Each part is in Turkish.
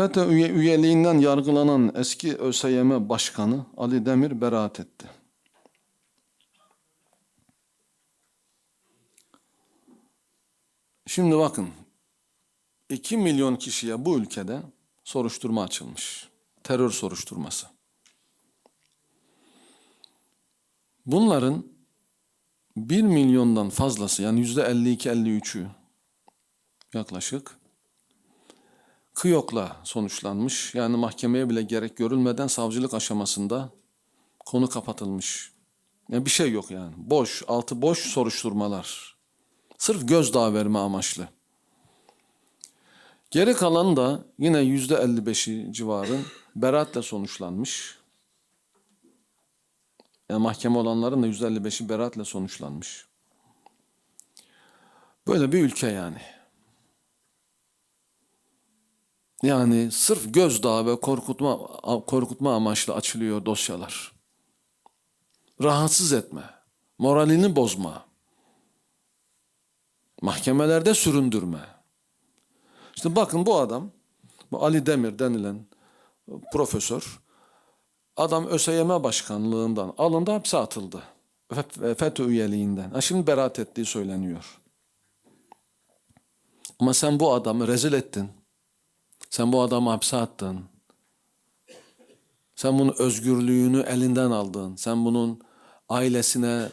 FETÖ üye, üyeliğinden yargılanan eski ÖSYM Başkanı Ali Demir beraat etti. Şimdi bakın 2 milyon kişiye bu ülkede soruşturma açılmış. Terör soruşturması. Bunların 1 milyondan fazlası yani yüzde 52-53'ü yaklaşık kıyokla sonuçlanmış. Yani mahkemeye bile gerek görülmeden savcılık aşamasında konu kapatılmış. Yani bir şey yok yani. Boş, altı boş soruşturmalar. Sırf gözdağı verme amaçlı. Geri kalan da yine yüzde 55'i civarı beraatle sonuçlanmış. Yani mahkeme olanların da yüzde 55'i beraatle sonuçlanmış. Böyle bir ülke yani. Yani sırf gözdağı ve korkutma korkutma amaçlı açılıyor dosyalar. Rahatsız etme, moralini bozma. Mahkemelerde süründürme. İşte bakın bu adam, bu Ali Demir denilen profesör, adam ÖSYM başkanlığından alındı hapse atıldı. FETÖ üyeliğinden. Ha şimdi beraat ettiği söyleniyor. Ama sen bu adamı rezil ettin. Sen bu adamı hapse attın. Sen bunun özgürlüğünü elinden aldın. Sen bunun ailesine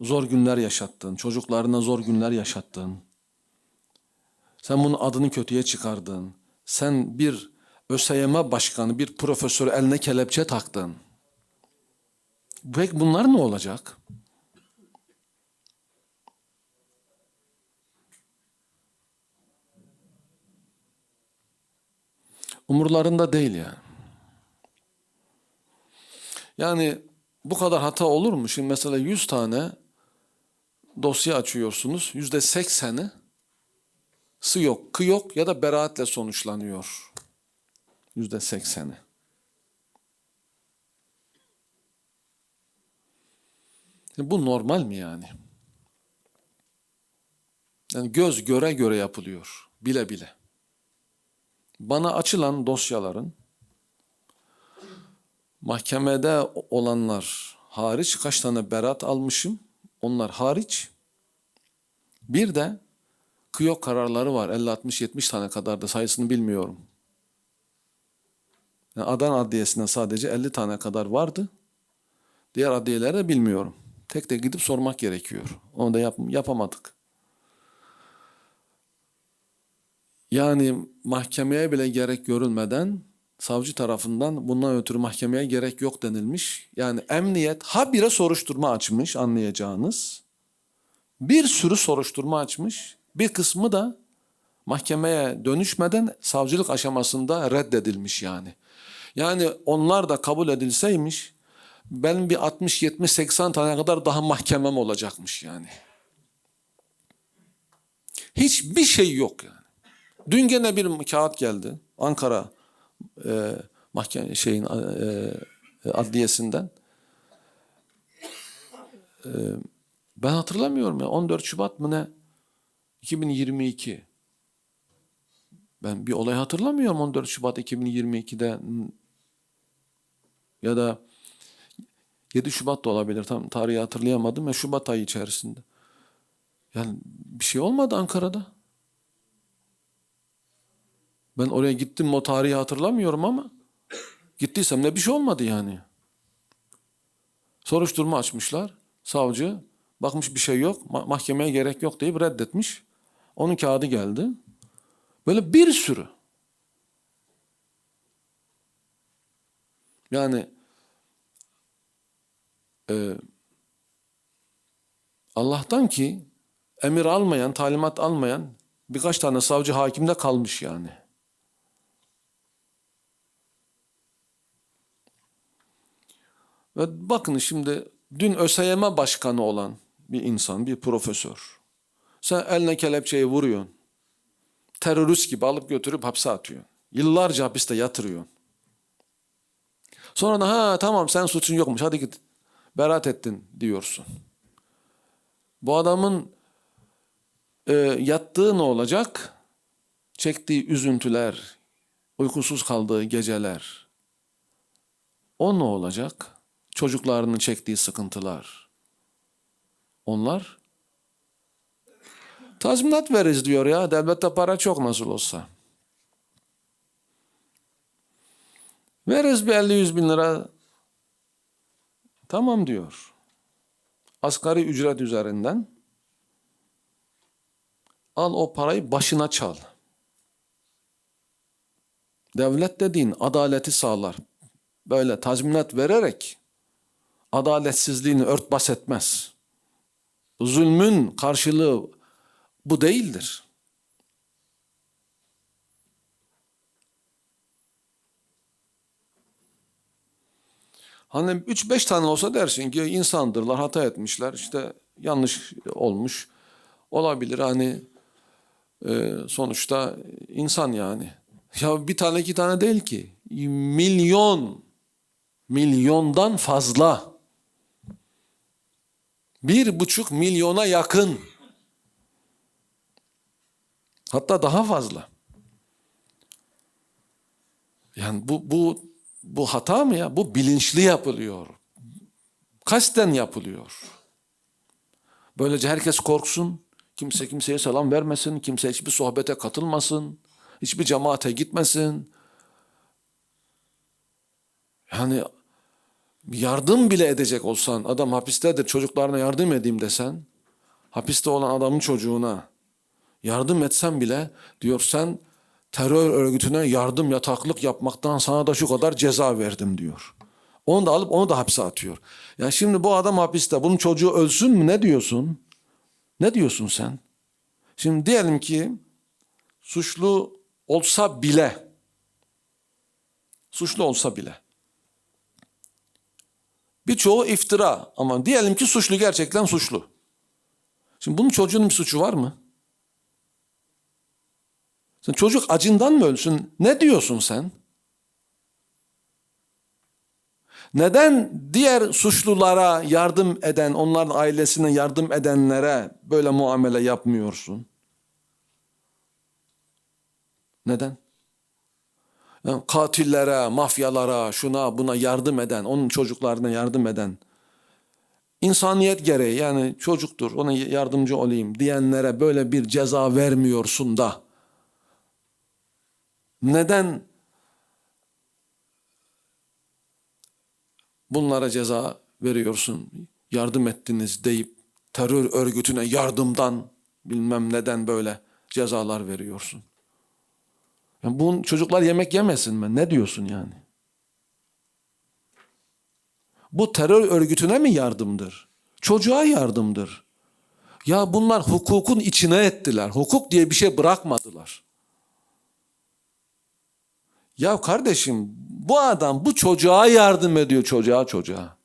zor günler yaşattın. Çocuklarına zor günler yaşattın. Sen bunun adını kötüye çıkardın. Sen bir ÖSYM başkanı, bir profesör eline kelepçe taktın. Peki bunlar ne olacak? Umurlarında değil yani. Yani bu kadar hata olur mu? Şimdi mesela 100 tane dosya açıyorsunuz. Yüzde 80'i sı yok, kı yok ya da beraatle sonuçlanıyor. Yüzde 80'i. Bu normal mi yani? Yani göz göre göre yapılıyor. Bile bile. Bana açılan dosyaların mahkemede olanlar hariç kaç tane berat almışım? Onlar hariç. Bir de kıyok kararları var. 50, 60, 70 tane kadar da sayısını bilmiyorum. Yani Adana Adliyesi'nden sadece 50 tane kadar vardı. Diğer adliyeleri de bilmiyorum. Tek tek gidip sormak gerekiyor. Onu da yap yapamadık. Yani mahkemeye bile gerek görülmeden savcı tarafından bundan ötürü mahkemeye gerek yok denilmiş. Yani emniyet habire soruşturma açmış anlayacağınız. Bir sürü soruşturma açmış. Bir kısmı da mahkemeye dönüşmeden savcılık aşamasında reddedilmiş yani. Yani onlar da kabul edilseymiş benim bir 60 70 80 tane kadar daha mahkemem olacakmış yani. Hiçbir şey yok yani. Dün gene bir kağıt geldi Ankara e, mahkeme şeyin e, adliyesinden. E, ben hatırlamıyorum ya 14 Şubat mı ne? 2022. Ben bir olay hatırlamıyorum 14 Şubat 2022'de ya da 7 Şubat da olabilir. Tam tarihi hatırlayamadım ya Şubat ayı içerisinde. Yani bir şey olmadı Ankara'da. Ben oraya gittim o tarihi hatırlamıyorum ama gittiysem de bir şey olmadı yani. Soruşturma açmışlar. Savcı bakmış bir şey yok. Mahkemeye gerek yok deyip reddetmiş. Onun kağıdı geldi. Böyle bir sürü. Yani e, Allah'tan ki emir almayan, talimat almayan birkaç tane savcı hakimde kalmış yani. Ve bakın şimdi dün ÖSYM başkanı olan bir insan, bir profesör. Sen eline kelepçeyi vuruyorsun. Terörist gibi alıp götürüp hapse atıyorsun. Yıllarca hapiste yatırıyorsun. Sonra da ha tamam sen suçun yokmuş hadi git beraat ettin diyorsun. Bu adamın e, yattığı ne olacak? Çektiği üzüntüler, uykusuz kaldığı geceler. O ne olacak? Çocuklarının çektiği sıkıntılar. Onlar tazminat veririz diyor ya. Devlette para çok nasıl olsa. Veririz bir 50-100 bin lira. Tamam diyor. Asgari ücret üzerinden al o parayı başına çal. Devlet dediğin adaleti sağlar. Böyle tazminat vererek adaletsizliğini örtbas etmez. Zulmün karşılığı bu değildir. Hani 3-5 tane olsa dersin ki insandırlar, hata etmişler, işte yanlış olmuş. Olabilir hani e, sonuçta insan yani. Ya bir tane iki tane değil ki. Milyon, milyondan fazla. Bir buçuk milyona yakın. Hatta daha fazla. Yani bu, bu, bu hata mı ya? Bu bilinçli yapılıyor. Kasten yapılıyor. Böylece herkes korksun. Kimse kimseye selam vermesin. Kimse hiçbir sohbete katılmasın. Hiçbir cemaate gitmesin. Yani yardım bile edecek olsan, adam hapistedir çocuklarına yardım edeyim desen, hapiste olan adamın çocuğuna yardım etsen bile diyor sen terör örgütüne yardım yataklık yapmaktan sana da şu kadar ceza verdim diyor. Onu da alıp onu da hapse atıyor. Ya şimdi bu adam hapiste bunun çocuğu ölsün mü ne diyorsun? Ne diyorsun sen? Şimdi diyelim ki suçlu olsa bile suçlu olsa bile birçoğu iftira ama diyelim ki suçlu gerçekten suçlu. Şimdi bunun çocuğunun bir suçu var mı? Sen çocuk acından mı ölsün? Ne diyorsun sen? Neden diğer suçlulara yardım eden, onların ailesine yardım edenlere böyle muamele yapmıyorsun? Neden? Katillere, mafyalara, şuna buna yardım eden, onun çocuklarına yardım eden, insaniyet gereği yani çocuktur ona yardımcı olayım diyenlere böyle bir ceza vermiyorsun da neden bunlara ceza veriyorsun? Yardım ettiniz deyip terör örgütüne yardımdan bilmem neden böyle cezalar veriyorsun. Yani bunun çocuklar yemek yemesin mi? Ne diyorsun yani? Bu terör örgütüne mi yardımdır? Çocuğa yardımdır. Ya bunlar hukukun içine ettiler. Hukuk diye bir şey bırakmadılar. Ya kardeşim bu adam bu çocuğa yardım ediyor çocuğa çocuğa.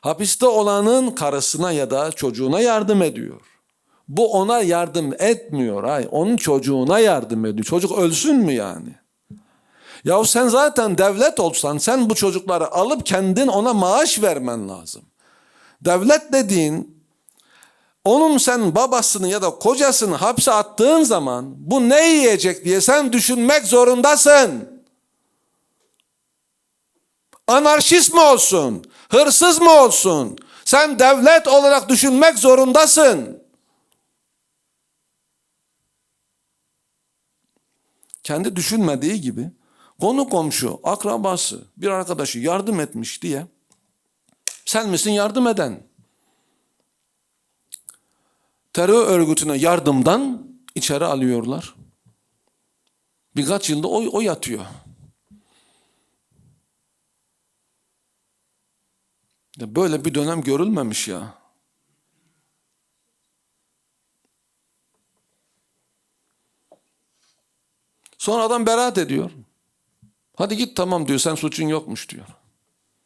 Hapiste olanın karısına ya da çocuğuna yardım ediyor. Bu ona yardım etmiyor. Ay, onun çocuğuna yardım ediyor. Çocuk ölsün mü yani? Ya sen zaten devlet olsan sen bu çocukları alıp kendin ona maaş vermen lazım. Devlet dediğin onun sen babasını ya da kocasını hapse attığın zaman bu ne yiyecek diye sen düşünmek zorundasın. Anarşist mi olsun? Hırsız mı olsun? Sen devlet olarak düşünmek zorundasın. Kendi düşünmediği gibi konu komşu, akrabası, bir arkadaşı yardım etmiş diye sen misin yardım eden? Terör örgütüne yardımdan içeri alıyorlar. Birkaç yılda o, o yatıyor. Ya böyle bir dönem görülmemiş ya. Sonra adam beraat ediyor. Hadi git tamam diyor sen suçun yokmuş diyor.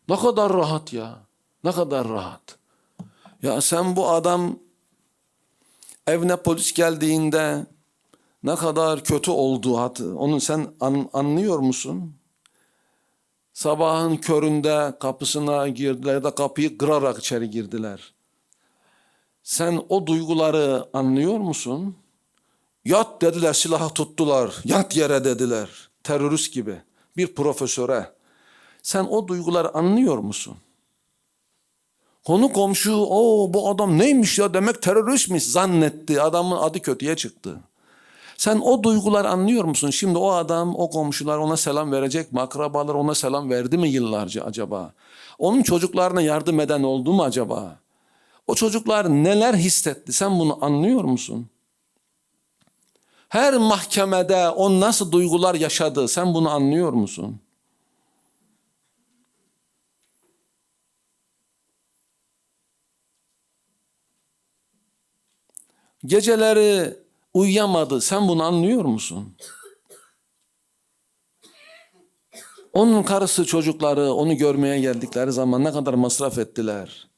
Ne kadar rahat ya. Ne kadar rahat. Ya sen bu adam evine polis geldiğinde ne kadar kötü olduğu onu sen an, anlıyor musun? Sabahın köründe kapısına girdiler da kapıyı kırarak içeri girdiler. Sen o duyguları anlıyor musun? Yat dediler silahı tuttular. Yat yere dediler. terörist gibi, bir profesöre sen o duyguları anlıyor musun? Konu komşu o bu adam neymiş ya demek teröristmiş zannetti. Adamın adı kötüye çıktı. Sen o duyguları anlıyor musun? Şimdi o adam, o komşular ona selam verecek mi? Akrabalar ona selam verdi mi yıllarca acaba? Onun çocuklarına yardım eden oldu mu acaba? O çocuklar neler hissetti? Sen bunu anlıyor musun? Her mahkemede o nasıl duygular yaşadı? Sen bunu anlıyor musun? Geceleri uyuyamadı. Sen bunu anlıyor musun? Onun karısı çocukları onu görmeye geldikleri zaman ne kadar masraf ettiler.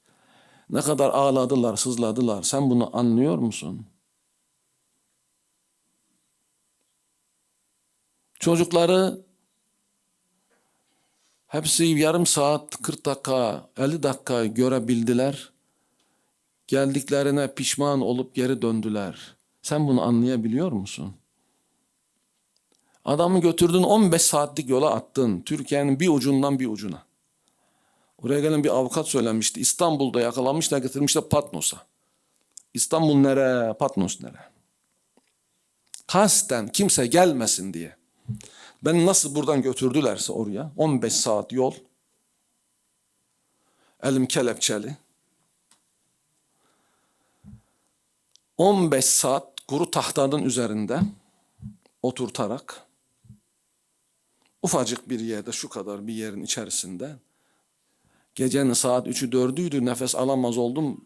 Ne kadar ağladılar, sızladılar. Sen bunu anlıyor musun? Çocukları hepsi yarım saat, 40 dakika, 50 dakika görebildiler. Geldiklerine pişman olup geri döndüler. Sen bunu anlayabiliyor musun? Adamı götürdün 15 saatlik yola attın. Türkiye'nin bir ucundan bir ucuna. Oraya gelen bir avukat söylemişti. İstanbul'da yakalamışlar getirmişler Patnos'a. İstanbul nere, Patnos nere? Kasten kimse gelmesin diye. Beni nasıl buradan götürdülerse oraya 15 saat yol. Elim kelepçeli. 15 saat kuru tahtanın üzerinde oturtarak ufacık bir yerde şu kadar bir yerin içerisinde gecenin saat 3'ü 4'üydü nefes alamaz oldum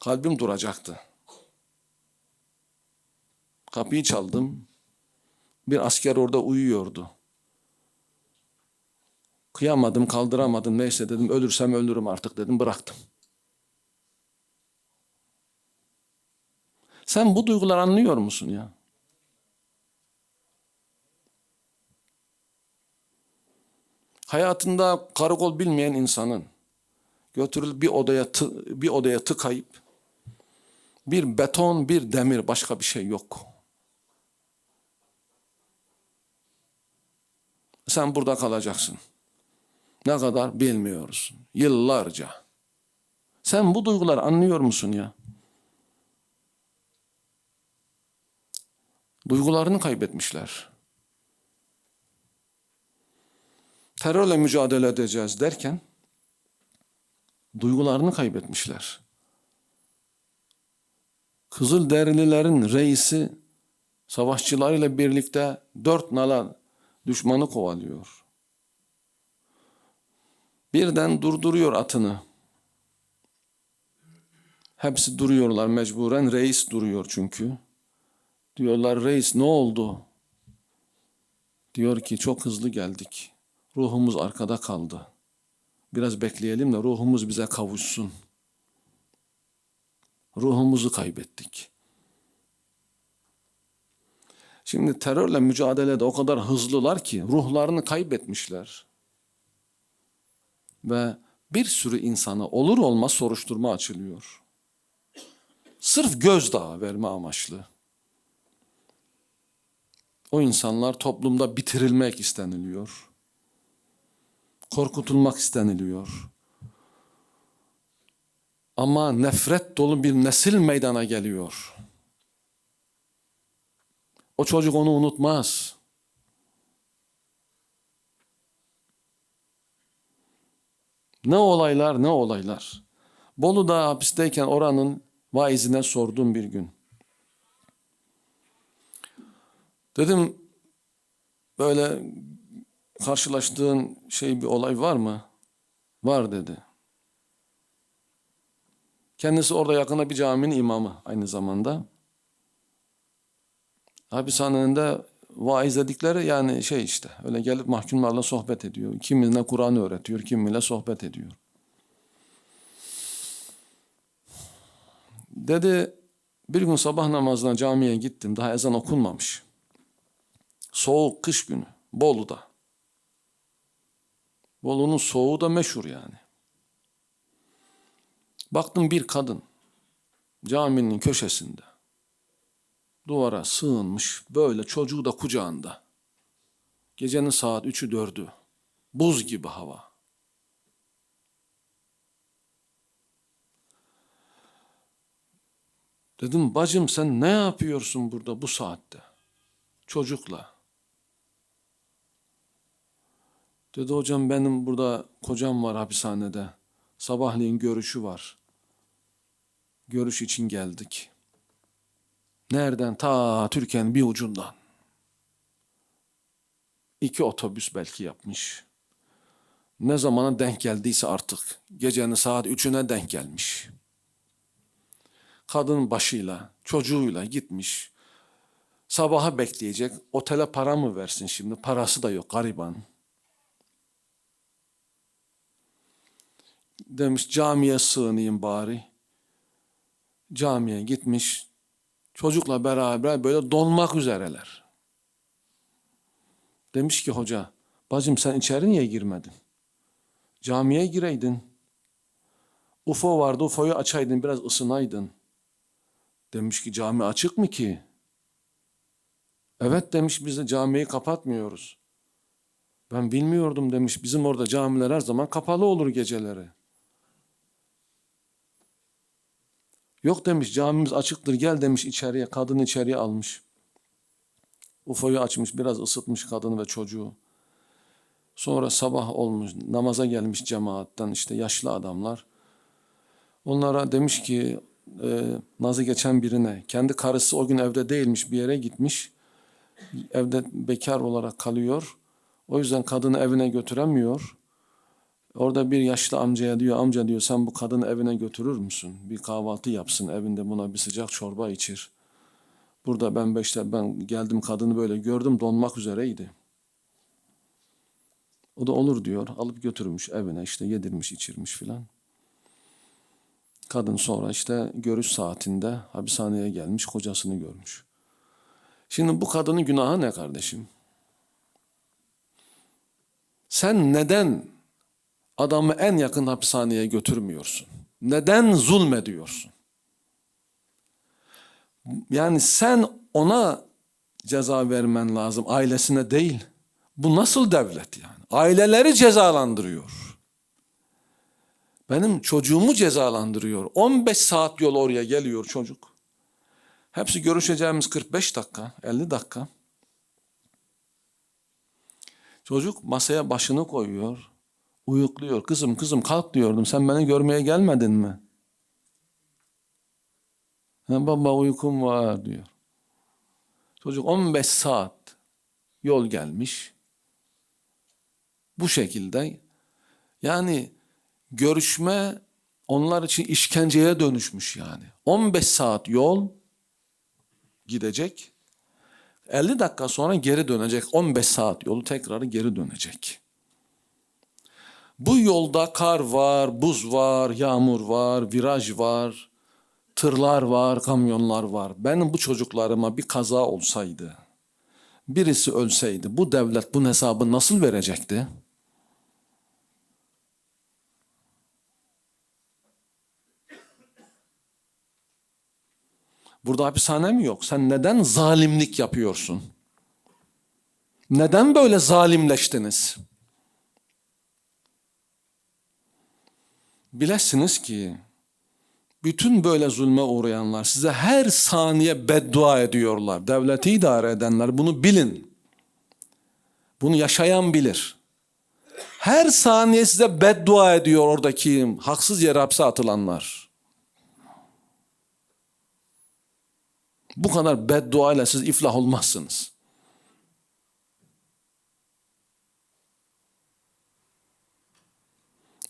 kalbim duracaktı. Kapıyı çaldım. Bir asker orada uyuyordu. Kıyamadım, kaldıramadım. Neyse dedim ölürsem ölürüm artık dedim bıraktım. Sen bu duyguları anlıyor musun ya? Hayatında karakol bilmeyen insanın götürülüp bir odaya bir odaya tıkayıp bir beton, bir demir başka bir şey yok. Sen burada kalacaksın. Ne kadar bilmiyoruz. Yıllarca. Sen bu duyguları anlıyor musun ya? Duygularını kaybetmişler. Terörle mücadele edeceğiz derken duygularını kaybetmişler. Kızılderililerin reisi savaşçılarıyla birlikte dört nala düşmanı kovalıyor. Birden durduruyor atını. Hepsi duruyorlar mecburen. Reis duruyor çünkü. Diyorlar reis ne oldu? Diyor ki çok hızlı geldik. Ruhumuz arkada kaldı. Biraz bekleyelim de ruhumuz bize kavuşsun. Ruhumuzu kaybettik. Şimdi terörle mücadelede o kadar hızlılar ki ruhlarını kaybetmişler. Ve bir sürü insana olur olmaz soruşturma açılıyor. Sırf gözdağı verme amaçlı. O insanlar toplumda bitirilmek isteniliyor. Korkutulmak isteniliyor. Ama nefret dolu bir nesil meydana geliyor. O çocuk onu unutmaz. Ne olaylar ne olaylar. Bolu'da hapisteyken oranın vaizine sordum bir gün. Dedim böyle karşılaştığın şey bir olay var mı? Var dedi. Kendisi orada yakında bir caminin imamı aynı zamanda. Hapishanede vaiz dedikleri yani şey işte öyle gelip mahkumlarla sohbet ediyor. Kiminle Kur'an öğretiyor, kiminle sohbet ediyor. Dedi bir gün sabah namazına camiye gittim. Daha ezan okunmamış. Soğuk kış günü Bolu'da. Bolu'nun soğuğu da meşhur yani. Baktım bir kadın caminin köşesinde duvara sığınmış böyle çocuğu da kucağında. Gecenin saat üçü dördü. Buz gibi hava. Dedim bacım sen ne yapıyorsun burada bu saatte? Çocukla. Dedi hocam benim burada kocam var hapishanede. Sabahleyin görüşü var. Görüş için geldik. Nereden? Ta Türkiye'nin bir ucundan. İki otobüs belki yapmış. Ne zamana denk geldiyse artık. Gecenin saat üçüne denk gelmiş. Kadın başıyla, çocuğuyla gitmiş. Sabaha bekleyecek. Otele para mı versin şimdi? Parası da yok gariban. Demiş camiye sığınayım bari. Camiye gitmiş. Çocukla beraber böyle donmak üzereler. Demiş ki hoca, bacım sen içeri niye girmedin? Camiye gireydin. UFO vardı, UFO'yu açaydın, biraz ısınaydın. Demiş ki cami açık mı ki? Evet demiş biz de camiyi kapatmıyoruz. Ben bilmiyordum demiş. Bizim orada camiler her zaman kapalı olur geceleri. Yok demiş camimiz açıktır gel demiş içeriye. Kadın içeriye almış. UFO'yu açmış biraz ısıtmış kadını ve çocuğu. Sonra sabah olmuş namaza gelmiş cemaatten işte yaşlı adamlar. Onlara demiş ki e, nazı geçen birine kendi karısı o gün evde değilmiş bir yere gitmiş. Evde bekar olarak kalıyor. O yüzden kadını evine götüremiyor. Orada bir yaşlı amcaya diyor amca diyor sen bu kadını evine götürür müsün? Bir kahvaltı yapsın evinde buna bir sıcak çorba içir. Burada ben beşte ben geldim kadını böyle gördüm donmak üzereydi. O da olur diyor alıp götürmüş evine işte yedirmiş içirmiş filan. Kadın sonra işte görüş saatinde hapishaneye gelmiş kocasını görmüş. Şimdi bu kadının günahı ne kardeşim? Sen neden adamı en yakın hapishaneye götürmüyorsun? Neden zulmediyorsun? Yani sen ona ceza vermen lazım, ailesine değil. Bu nasıl devlet yani? Aileleri cezalandırıyor. Benim çocuğumu cezalandırıyor. 15 saat yol oraya geliyor çocuk. Hepsi görüşeceğimiz 45 dakika, 50 dakika. Çocuk masaya başını koyuyor. Uyukluyor. Kızım kızım kalk diyordum. Sen beni görmeye gelmedin mi? Baba uykum var diyor. Çocuk 15 saat yol gelmiş. Bu şekilde yani görüşme onlar için işkenceye dönüşmüş yani. 15 saat yol gidecek. 50 dakika sonra geri dönecek. 15 saat yolu tekrar geri dönecek. Bu yolda kar var, buz var, yağmur var, viraj var, tırlar var, kamyonlar var. Benim bu çocuklarıma bir kaza olsaydı, birisi ölseydi bu devlet bunun hesabı nasıl verecekti? Burada hapishane mi yok? Sen neden zalimlik yapıyorsun? Neden böyle zalimleştiniz? Bilesiniz ki bütün böyle zulme uğrayanlar size her saniye beddua ediyorlar. Devleti idare edenler bunu bilin. Bunu yaşayan bilir. Her saniye size beddua ediyor oradaki haksız yere hapse atılanlar. Bu kadar beddua ile siz iflah olmazsınız.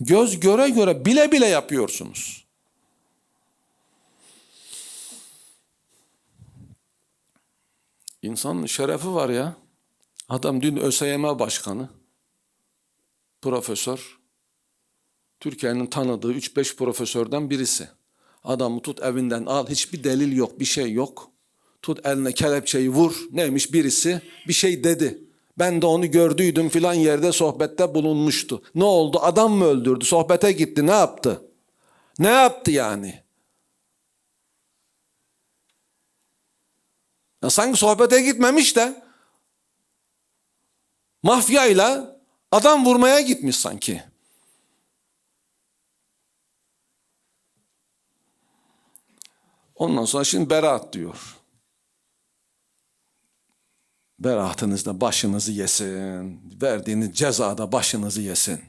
Göz göre göre bile bile yapıyorsunuz. İnsanın şerefi var ya. Adam dün ÖSYM başkanı, profesör, Türkiye'nin tanıdığı 3-5 profesörden birisi. Adamı tut evinden al, hiçbir delil yok, bir şey yok. Tut eline kelepçeyi vur, neymiş birisi bir şey dedi. Ben de onu gördüydüm filan yerde sohbette bulunmuştu. Ne oldu? Adam mı öldürdü? Sohbete gitti. Ne yaptı? Ne yaptı yani? Ya sanki sohbete gitmemiş de Mafyayla adam vurmaya gitmiş sanki. Ondan sonra şimdi beraat diyor. Beraatınızda başınızı yesin. Verdiğiniz cezada başınızı yesin.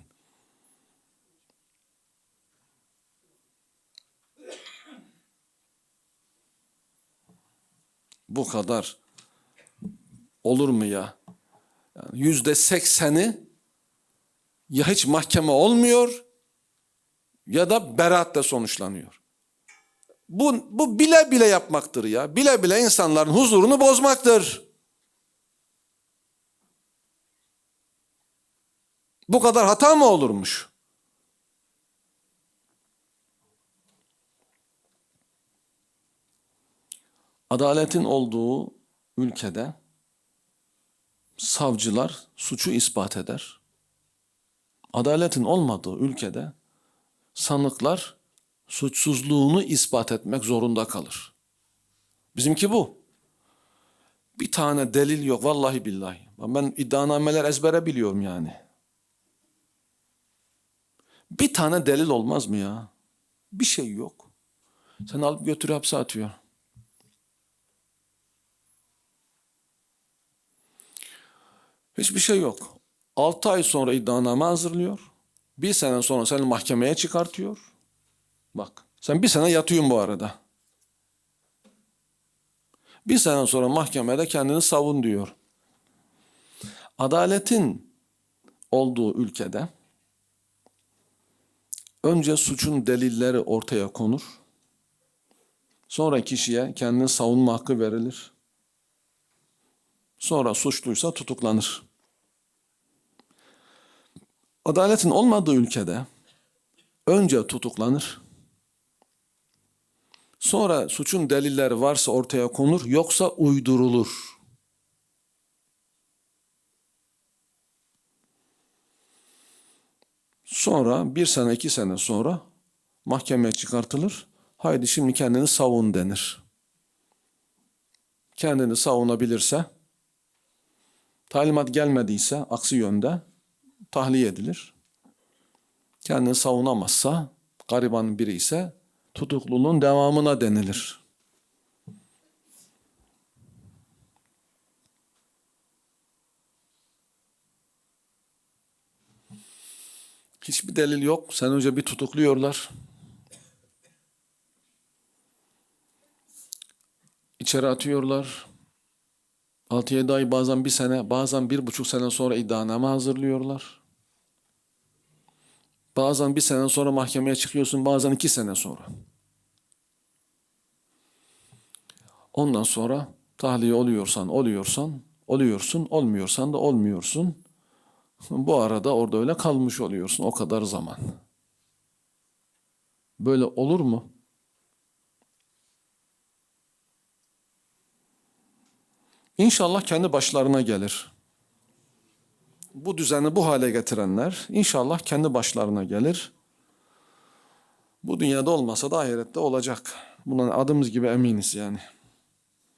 Bu kadar olur mu ya? Yüzde sekseni ya hiç mahkeme olmuyor ya da beraatle sonuçlanıyor. Bu, bu bile bile yapmaktır ya. Bile bile insanların huzurunu bozmaktır. Bu kadar hata mı olurmuş? Adaletin olduğu ülkede savcılar suçu ispat eder. Adaletin olmadığı ülkede sanıklar suçsuzluğunu ispat etmek zorunda kalır. Bizimki bu. Bir tane delil yok vallahi billahi. Ben iddianameler ezbere biliyorum yani. Bir tane delil olmaz mı ya? Bir şey yok. Sen alıp götür hapse atıyor. Hiçbir şey yok. 6 ay sonra iddianame hazırlıyor. Bir sene sonra seni mahkemeye çıkartıyor. Bak sen bir sene yatıyorsun bu arada. Bir sene sonra mahkemede kendini savun diyor. Adaletin olduğu ülkede önce suçun delilleri ortaya konur. Sonra kişiye kendini savunma hakkı verilir. Sonra suçluysa tutuklanır. Adaletin olmadığı ülkede önce tutuklanır. Sonra suçun delilleri varsa ortaya konur, yoksa uydurulur. Sonra bir sene iki sene sonra mahkemeye çıkartılır. Haydi şimdi kendini savun denir. Kendini savunabilirse, talimat gelmediyse aksi yönde tahliye edilir. Kendini savunamazsa, gariban biri ise tutukluluğun devamına denilir. Hiçbir delil yok. Sen önce bir tutukluyorlar. İçeri atıyorlar. 6-7 ay bazen bir sene, bazen bir buçuk sene sonra iddianame hazırlıyorlar. Bazen bir sene sonra mahkemeye çıkıyorsun, bazen iki sene sonra. Ondan sonra tahliye oluyorsan oluyorsan, oluyorsun, olmuyorsan da olmuyorsun. Bu arada orada öyle kalmış oluyorsun o kadar zaman. Böyle olur mu? İnşallah kendi başlarına gelir. Bu düzeni bu hale getirenler inşallah kendi başlarına gelir. Bu dünyada olmasa da ahirette olacak. Buna adımız gibi eminiz yani.